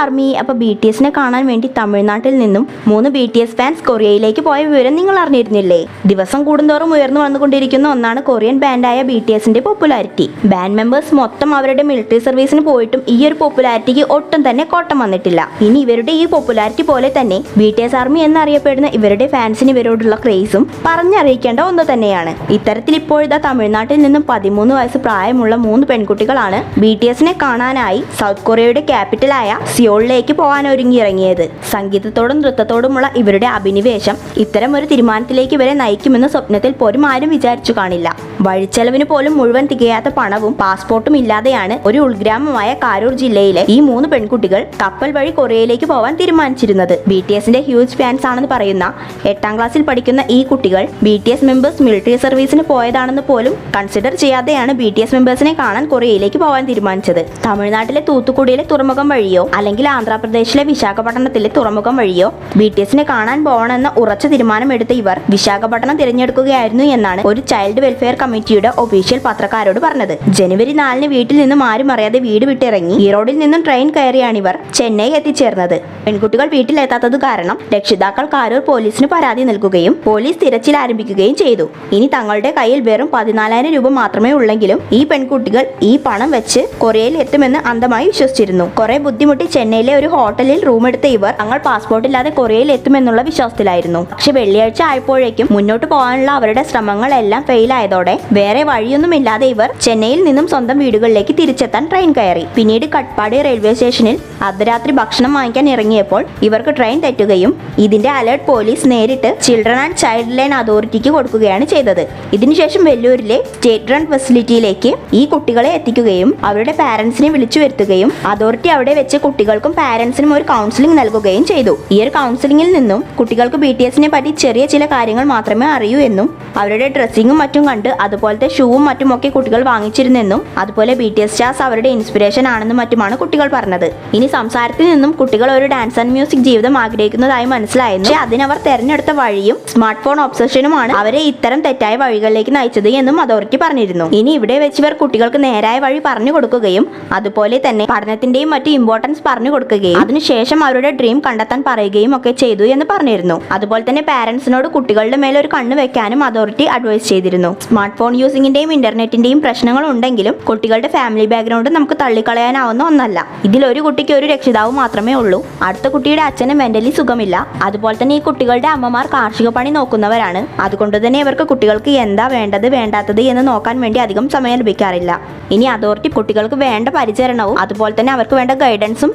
Army അപ്പോൾ B T എസിനെ കാണാൻ വേണ്ടി തമിഴ്നാട്ടിൽ നിന്നും മൂന്ന് ബി ടി എസ് ഫാൻസ് കൊറിയയിലേക്ക് പോയ വിവരം നിങ്ങൾ അറിഞ്ഞിരുന്നില്ലേ? ദിവസം കൂടുന്തോറും ഉയർന്നു വന്നുകൊണ്ടിരിക്കുന്ന ഒന്നാണ് കൊറിയൻ ബാൻഡായ ബി ടി എസിന്റെ പോപ്പുലാരിറ്റി ബാൻഡ് മെമ്പേഴ്സ് മൊത്തം അവരുടെ മിലിറ്ററി സർവീസിന് പോയിട്ടും ഈ ഒരു പോപ്പുലാരിറ്റിക്ക് ഒട്ടും തന്നെ കോട്ടം വന്നിട്ടില്ല. ഇനി ഇവരുടെ ഈ പോപ്പുലാരിറ്റി പോലെ തന്നെ ബി ടി എസ് ആർമി എന്നറിയപ്പെടുന്ന ഇവരുടെ ഫാൻസിന് ഇവരോടുള്ള ക്രേസും പറഞ്ഞറിയിക്കേണ്ട ഒന്ന് തന്നെയാണ്. ഇത്തരത്തിൽ ഇപ്പോഴത്തെ തമിഴ്നാട്ടിൽ നിന്നും പതിമൂന്ന് വയസ്സ് പ്രായമുള്ള മൂന്ന് പെൺകുട്ടികളാണ് ബി ടി എസിനെ കാണാനായി സൗത്ത് കൊറിയയുടെ ക്യാപിറ്റലായ സിയോളിലേക്ക് പോകാൻ ഒരുങ്ങിയിറങ്ങിയത് സംഗീതത്തോടും നൃത്തത്തോടുമുള്ള ഇവരുടെ അഭിനിവേശം ഇത്തരം ഒരു തീരുമാനത്തിലേക്ക് ഇവരെ നയിക്കുമെന്ന് സ്വപ്നത്തിൽ പോലും ആരും വിചാരിച്ചു കാണില്ല. വഴിച്ചെലവിന് പോലും മുഴുവൻ തികയാത്ത പണവും പാസ്പോർട്ടും ഇല്ലാതെയാണ് ഒരു ഉൾഗ്രാമമായ കാരൂർ ജില്ലയിലെ ഈ മൂന്ന് പെൺകുട്ടികൾ കപ്പൽ വഴി കൊറിയയിലേക്ക് പോകാൻ തീരുമാനിച്ചിരുന്നത്. ബി ടി എസിന്റെ ഹ്യൂജ് ഫാൻസ് ആണെന്ന് പറയുന്ന എട്ടാം ക്ലാസ്സിൽ പഠിക്കുന്ന ഈ കുട്ടികൾ B T S members military സർവീസിന് പോയതാണെന്ന് പോലും കൺസിഡർ ചെയ്യാതെയാണ് ബി ടി എസ് മെമ്പേഴ്സിനെ കാണാൻ കൊറിയയിലേക്ക് പോകാൻ തീരുമാനിച്ചത്. തമിഴ്നാട്ടിലെ തൂത്തുക്കുടിയിലെ തുറമുഖം വഴിയോ അല്ലെങ്കിൽ ആന്ധ്രാപ്രദേശിലെ വിശാഖപട്ടണത്തിലെ തുറമുഖം വഴിയോ? ബി ടി എസിനെ കാണാൻ പോകണമെന്ന ഉറച്ച തീരുമാനമെടുത്ത ഇവർ വിശാഖപട്ടണം തിരഞ്ഞെടുക്കുകയായിരുന്നു എന്നാണ് ഒരു ചൈൽഡ് വെൽഫെയർ കമ്മിറ്റിയുടെ ഒഫീഷ്യൽ പത്രക്കാരോട് പറഞ്ഞത്. ജനുവരി നാലിന് വീട്ടിൽ നിന്നും ആരും അറിയാതെ വീട് വിട്ടിറങ്ങി ഈറോഡിൽ നിന്നും ട്രെയിൻ കയറിയാണ് ഇവർ ചെന്നൈ എത്തിച്ചേർന്നത്. പെൺകുട്ടികൾ വീട്ടിലെത്താത്തത് കാരണം രക്ഷിതാക്കൾ കാരൂർ പോലീസിന് പരാതി നൽകുകയും പോലീസ് തിരച്ചിൽ ആരംഭിക്കുകയും ചെയ്തു. ഇനി തങ്ങളുടെ കയ്യിൽ വെറും പതിനാലായിരം രൂപ മാത്രമേ ഉള്ളെങ്കിലും ഈ പെൺകുട്ടികൾ ഈ പണം വെച്ച് കൊറിയയിൽ എത്തുമെന്ന് അന്ധമായി വിശ്വസിച്ചിരുന്നു. കുറെ ബുദ്ധിമുട്ടി ചെന്നൈയിലെ ഒരു ഹോട്ടലിൽ റൂം എടുത്ത ഇവർ തങ്ങൾ പാസ്പോർട്ട് ഇല്ലാതെ കൊറിയയിൽ എത്തുമെന്നുള്ള വിശ്വാസത്തിലായിരുന്നു. പക്ഷെ വെള്ളിയാഴ്ച ആയപ്പോഴേക്കും മുന്നോട്ട് പോകാനുള്ള അവരുടെ ശ്രമങ്ങളെല്ലാം ഫെയിലായതോടെ വേറെ വഴിയൊന്നുമില്ലാതെ ഇവർ ചെന്നൈയിൽ നിന്നും സ്വന്തം വീടുകളിലേക്ക് തിരിച്ചെത്താൻ ട്രെയിൻ കയറി. പിന്നീട് കട്ട്പാടി റെയിൽവേ സ്റ്റേഷനിൽ അർദ്ധരാത്രി ഭക്ഷണം വാങ്ങിക്കാൻ ഇറങ്ങിയപ്പോൾ ഇവർക്ക് ട്രെയിൻ തെറ്റുകയും ഇതിന്റെ അലേർട്ട് പോലീസ് നേരിട്ട് ചിൽഡ്രൻ ആൻഡ് ചൈൽഡ് ലൈൻ അതോറിറ്റിക്ക് കൊടുക്കുകയാണ് ചെയ്തത്. ഇതിനുശേഷം വെല്ലൂരിലെ സ്റ്റേറ്റ് റൺ ഫെസിലിറ്റിയിലേക്ക് ഈ കുട്ടികളെ എത്തിക്കുകയും അവരുടെ പാരന്റ്സിനെ വിളിച്ചു വരുത്തുകയും അതോറിറ്റി അവിടെ വെച്ച് കുട്ടികൾക്കും പാരന്റ്സിനും ഒരു കൗൺസിലിംഗ് നൽകുകയും ചെയ്തു. ഈ ഒരു കൗൺസിലിംഗിൽ നിന്നും കുട്ടികൾക്ക് ബി ടി എസിനെ പറ്റി ചെറിയ ചില കാര്യങ്ങൾ മാത്രമേ അറിയൂ എന്നും അവരുടെ ഡ്രസ്സിങ്ങും മറ്റും കണ്ട് അതുപോലത്തെ ഷൂവും മറ്റും ഒക്കെ കുട്ടികൾ വാങ്ങിച്ചിരുന്നെന്നും അതുപോലെ ബി ടി എസ് സ്റ്റാർസ് അവരുടെ ഇൻസ്പിറേഷൻ ആണെന്നും മറ്റുമാണ് കുട്ടികൾ പറഞ്ഞത്. ഇനി സംസാരത്തിൽ നിന്നും കുട്ടികൾ ഒരു ഡാൻസ് ആൻഡ് മ്യൂസിക് ജീവിതം ആഗ്രഹിക്കുന്നതായി മനസ്സിലായിരുന്നു പക്ഷേ അതിനവർ തെരഞ്ഞെടുത്ത വഴിയും സ്മാർട്ട് ഫോൺ ഒബ്സഷനുമാണ് അവരെ ഇത്തരം തെറ്റായ വഴികളിലേക്ക് നയിച്ചത് എന്നും അതോറിറ്റി പറഞ്ഞിരുന്നു. ഇനി ഇവിടെ വെച്ച് ഇവർ കുട്ടികൾക്ക് നേരായ വഴി പറഞ്ഞു കൊടുക്കുകയും അതുപോലെ തന്നെ പഠനത്തിന്റെയും മറ്റു ഇമ്പോർട്ടൻസ് പറഞ്ഞു കൊടുക്കുകയും അതിനുശേഷം അവരുടെ ഡ്രീം കണ്ടെത്താൻ പറയുകയും ഒക്കെ ചെയ്തു എന്ന് പറഞ്ഞിരുന്നു. അതുപോലെ തന്നെ പാരന്റ്സിനോട് കുട്ടികളുടെ മേലെ ഒരു കണ്ണ് വെക്കാനും അതോറിറ്റി അഡ്വൈസ് ചെയ്തിരുന്നു. സ്മാർട്ട് ഫോൺ യൂസിങ്ങിന്റെയും ഇന്റർനെറ്റിന്റെയും പ്രശ്നങ്ങൾ ഉണ്ടെങ്കിലും കുട്ടികളുടെ ഫാമിലി ബാക്ക്ഗ്രൗണ്ട് നമുക്ക് തള്ളിക്കളയാനാവുന്ന ഒന്നല്ല. ഇതിൽ ഒരു കുട്ടിക്ക് ഒരു രക്ഷിതാവ് മാത്രമേ ഉള്ളൂ. അടുത്ത കുട്ടിയുടെ അച്ഛന് മെന്റലി സുഖമില്ല. അതുപോലെ തന്നെ ഈ കുട്ടികളുടെ അമ്മമാർ കാർഷിക പണി നോക്കുന്നവരാണ്. അതുകൊണ്ട് തന്നെ ഇവർക്ക് കുട്ടികൾക്ക് എന്താ വേണ്ടത് വേണ്ടാത്തത് എന്ന് നോക്കാൻ വേണ്ടി അധികം സമയം ലഭിക്കാറില്ല. ഇനി അതോറിറ്റി കുട്ടികൾക്ക് വേണ്ട പരിചരണവും അതുപോലെ തന്നെ അവർക്ക് വേണ്ട ഗൈഡൻസും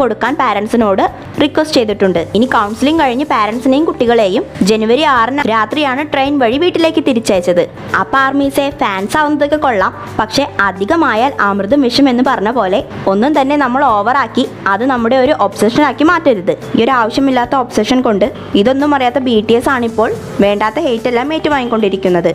കൊടുക്കാൻ പാരന്റ്സിനോട് റിക്വസ്റ്റ് ചെയ്തിട്ടുണ്ട്. ഇനി കൗൺസിലിംഗ് കഴിഞ്ഞ് പാരന്റ്സിനെയും കുട്ടികളെയും ജനുവരി ആറിന് രാത്രിയാണ് ട്രെയിൻ വഴി വീട്ടിലേക്ക് തിരിച്ചയച്ചത്. അപ്പൊ ആർമീസെ ഫാൻസ് ആവുന്നതൊക്കെ കൊള്ളാം. പക്ഷെ അധികമായാൽ അമൃതം വിഷം എന്ന് പറഞ്ഞ പോലെ ഒന്നും തന്നെ നമ്മൾ ഓവറാക്കി അത് നമ്മുടെ ഒരു ഒബ്സഷൻ ആക്കി മാറ്റരുത്. ഈ ഒരു ആവശ്യമില്ലാത്ത ഒബ്സഷൻ കൊണ്ട് ഇതൊന്നും അറിയാത്ത ബി ടി എസ് ആണിപ്പോൾ വേണ്ടാത്ത ഹെയ്റ്റ് എല്ലാം ഏറ്റുവാങ്ങിക്കൊണ്ടിരിക്കുന്നത്.